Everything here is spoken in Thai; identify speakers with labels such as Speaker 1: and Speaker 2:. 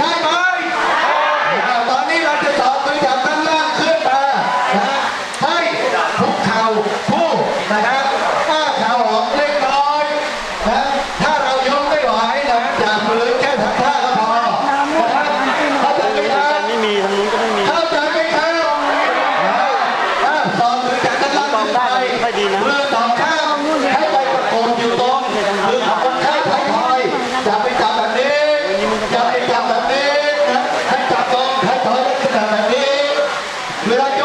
Speaker 1: ใช่ไหมอ่าตอนนี้เราจะสอนมือจากด้านล่างขึ้นมานะฮะให้ทุกเข่าผู้นะครับอ้าเข่าออกเล็กน้อยนะถ้าเรายกไม่ไหวนะจับมือแค่ทำท่าก็พอนะครับเข้าใจไหมครับ
Speaker 2: ไม่มีทางนู้นก็ไม่มี
Speaker 1: เข้าใจไหมครับอ่าอ่าสอนมือจากด้านล่างขึ้นไปมือสองข้างให้ไปประกบอยู่ตรงมือของคนไข้ไทยทอยอย่าไปจับแบบนี้อย่าไปจับแบบนี้นะให้จับตรงไท ยท